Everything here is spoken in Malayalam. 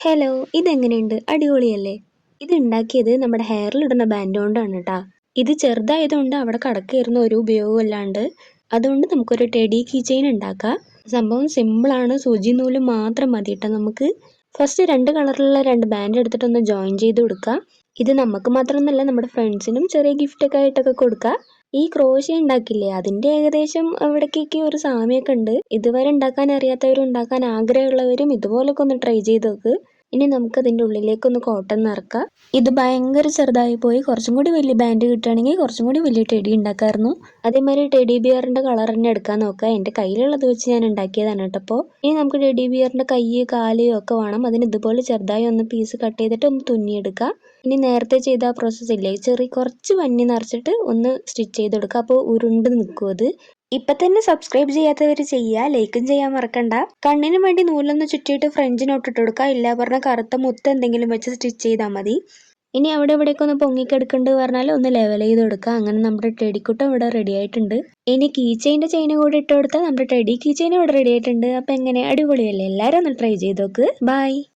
ഹലോ ഇതെങ്ങനെയുണ്ട്? അടിപൊളിയല്ലേ? ഇത് ഉണ്ടാക്കിയത് നമ്മുടെ ഹെയറിൽ ഇടുന്ന ബാൻഡ് കൊണ്ടാണ് കേട്ടാ ഇത് ചെറുതായതുകൊണ്ട് അവിടെ കടക്കയറുന്ന ഒരു ഉപയോഗമല്ലാണ്ട് അതുകൊണ്ട് നമുക്കൊരു ടെഡി കീ ചെയിൻ ഉണ്ടാക്കാം. സംഭവം സിമ്പിളാണ് സൂചി നൂൽ മാത്രം മതി കേട്ടോ നമുക്ക്. ഫസ്റ്റ് രണ്ട് കളറിലുള്ള രണ്ട് ബാൻഡ് എടുത്തിട്ടൊന്ന് ജോയിൻ ചെയ്ത് കൊടുക്കുക ഇത് നമുക്ക് മാത്രമൊന്നുമല്ല നമ്മുടെ ഫ്രണ്ട്സിനും ചെറിയ ഗിഫ്റ്റൊക്കെ ആയിട്ടൊക്കെ കൊടുക്കുക ഈ ക്രോഷ്യ ഉണ്ടാക്കില്ലേ? അതിന്റെ ഏകദേശം അവിടേക്കൊക്കെ ഒരു സാമ്യമൊക്കെ ഉണ്ട്. ഇതുവരെ ഉണ്ടാക്കാൻ അറിയാത്തവരും ഉണ്ടാക്കാൻ ആഗ്രഹമുള്ളവരും ഇതുപോലൊക്കെ ഒന്ന് ട്രൈ ചെയ്ത് നോക്ക്. ഇനി നമുക്ക് അതിന്റെ ഉള്ളിലേക്കൊന്ന് കോട്ടൺ നിറക്കാം. ഇത് ഭയങ്കര ചെറുതായി പോയി. കുറച്ചും കൂടി വലിയ ബാൻഡ് കിട്ടുകയാണെങ്കിൽ കുറച്ചും കൂടി വലിയ ടെഡി ഉണ്ടാക്കാമായിരുന്നു. അതേമാതിരി ടെഡി ബിയറിന്റെ കളർ തന്നെ എടുക്കാൻ നോക്കുക. എന്റെ കയ്യിലുള്ളത് വെച്ച് ഞാൻ ഉണ്ടാക്കിയതാണ് കേട്ടപ്പോൾ ഇനി നമുക്ക് ടെഡി ബിയറിന്റെ കൈ കാൽ ഒക്കെ വേണം. അതിന് ഇതുപോലെ ചെറുതായി ഒന്ന് പീസ് കട്ട് ചെയ്തിട്ട് ഒന്ന് തുന്നിയെടുക്കുക ഇനി നേരത്തെ ചെയ്ത ആ പ്രോസസ്സ് ഇല്ലേ? ചെറിയ കുറച്ച് വന്നി നിറച്ചിട്ട് ഒന്ന് സ്റ്റിച്ച് ചെയ്തെടുക്കുക അപ്പോൾ ഉരുണ്ട് നിൽക്കും അത്. ഇപ്പം തന്നെ സബ്സ്ക്രൈബ് ചെയ്യാത്തവർ ചെയ്യുക ലൈക്കും ചെയ്യാൻ മറക്കണ്ട. കണ്ണിന് വേണ്ടി നൂലൊന്ന് ചുറ്റിയിട്ട് ഫ്രഞ്ച് നോട്ട് കൊടുക്കുക ഇല്ല പറഞ്ഞ കറുത്ത മുത്ത് എന്തെങ്കിലും വെച്ച് സ്റ്റിച്ച് ചെയ്താൽ മതി. ഇനി അവിടെ ഇവിടേക്ക് ഒന്ന് പൊങ്ങിക്കെടുക്കേണ്ടത് പറഞ്ഞാൽ ഒന്ന് ലെവൽ ചെയ്ത് കൊടുക്കുക അങ്ങനെ നമ്മുടെ ടെഡിക്കുട്ടം ഇവിടെ റെഡി ആയിട്ടുണ്ട്. ഇനി കീ ചെയിന്റെ കൂടി ഇട്ട് കൊടുത്താൽ നമ്മുടെ ടെഡി കീ ചെയിനും ഇവിടെ റെഡി ആയിട്ടുണ്ട്. അപ്പം എങ്ങനെ? അടിപൊളിയല്ലേ? എല്ലാവരും ഒന്ന് ട്രൈ ചെയ്ത് നോക്ക്. ബൈ